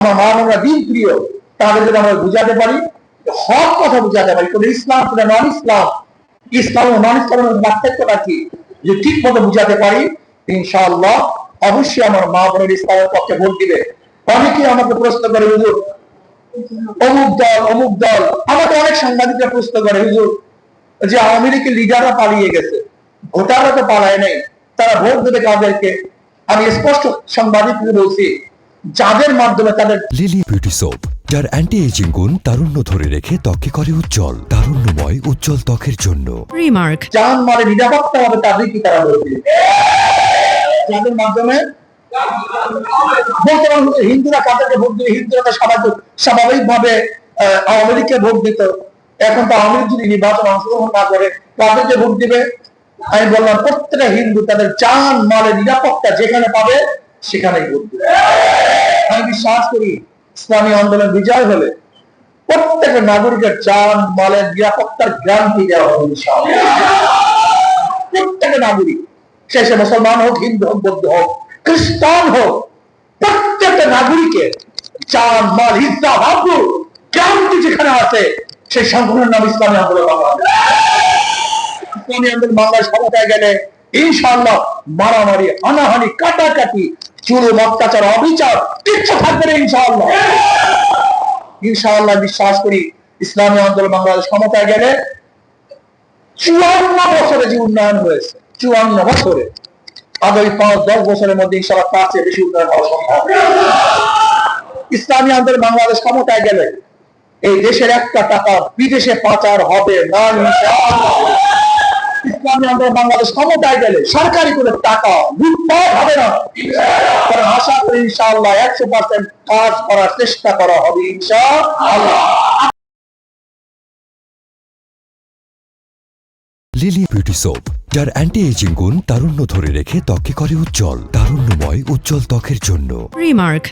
আমার মা দিন প্রিয় তাদের যদি আমরা বুঝাতে পারি, হক কথা বুঝাতে পারি, কোন ইসলাম কোন নন ইসলাম ইসলাম ও নন ইসলামের পার্থক্যটা কি? যে ঠিক মতো বুঝাতে পারি, ইনশাআল্লাহ অবশ্যই আমার মা বোনের ইসলামের পক্ষে ভোট দিবে। অনেকেই আমাকে প্রশ্ন করে, হুজুর, অমুক দল অমুক দল। আমাকে অনেক সাংবাদিকরা প্রশ্ন করে, হুজুর, যে আওয়ামী লিডাররা পালিয়ে গেছে, ভোটাররা তো পালায় নাই, তারা ভোট দেবে কাদেরকে? আমি স্পষ্ট সাংবাদিকদের বলছি যাদের মাধ্যমে তাদের লিলি বিউটি সোপ যার অ্যান্টি এজিং গুণ তারুণ্য ধরে রেখে ত্বকে করে উজ্জ্বল তারুণ্যময় উজ্জ্বল ত্বকের জন্য। Remark. জান মানে নিরাপত্তা হবে তাদের কি তারা বলছে যাদের মাধ্যমে বলতে পারেন হিন্দুরা কাদেরকে ভোট দিবে হিন্দুরা তো স্বাভাবিক স্বাভাবিক ভাবে আওয়ামী লীগকে ভোট দিত। এখন তো আওয়ামী লীগ যদি নির্বাচন অংশগ্রহণ না করে কাদেরকে ভোট দিবে? আমি বললাম প্রত্যেকটা হিন্দু তাদের জান মালের নিরাপত্তা যেখানে পাবে সেখানেই ভোট দিবে। বিশ্বাস করি ইসলামী আন্দোলন বিজয় হলে প্রত্যেক নাগরিকের জান মালের নিরাপত্তার গ্যারান্টি দেওয়া হবে প্রত্যেক নাগরিক, সে মুসলমান হোক, হিন্দু হোক, বৌদ্ধ হোক, খ্রিস্টান হোক, প্রত্যেকটা নাগরিকের জান মাল হিসা ভাবু গ্যারান্টি যেখানে আছে, সেই সংগঠনের নাম ইসলামী আন্দোলন ইসলামী আন্দোলন বাংলাদেশ ক্ষমতায় গেলে ইনশাআল্লাহ মারামারি, হানাহানি, কাটাকাটি চুরুম অত্যাচার, অবিচার, কিচ্ছু থাকবে না ইনশাআল্লাহ ইনশাআল্লাহ বিশ্বাস করি, ইসলামী আন্দোলন বাংলাদেশ ক্ষমতায় গেলে চুয়ান্ন বছরে যে উন্নয়ন হয়েছে, চুয়ান্ন বছরে, আগামী পাঁচ, দশ বছরের মধ্যে ইনশাআল্লাহ তার চেয়ে বেশি উন্নয়ন হওয়া সম্ভব ইসলামী আন্দোলন বাংলাদেশ ক্ষমতায় গেলে এই দেশের একটা টাকা বিদেশে পাচার হবে না ইনশাআল্লাহ। ইসলামী আন্দোলন বাংলাদেশ ক্ষমতায় গেলে সরকারি কোনো টাকা লুটপাট হবে না কারণ আশা করি ইনশাআল্লাহ একশো পার্সেন্ট কাজ করার চেষ্টা করা হবে ইনশাআল্লাহ লিলি বিউটি সোপ যার অ্যান্টি এজিং গুণ তারুণ্য ধরে রেখে ত্বকে করে উজ্জ্বল তারুণ্যময় উজ্জ্বল ত্বকের জন্য Remark.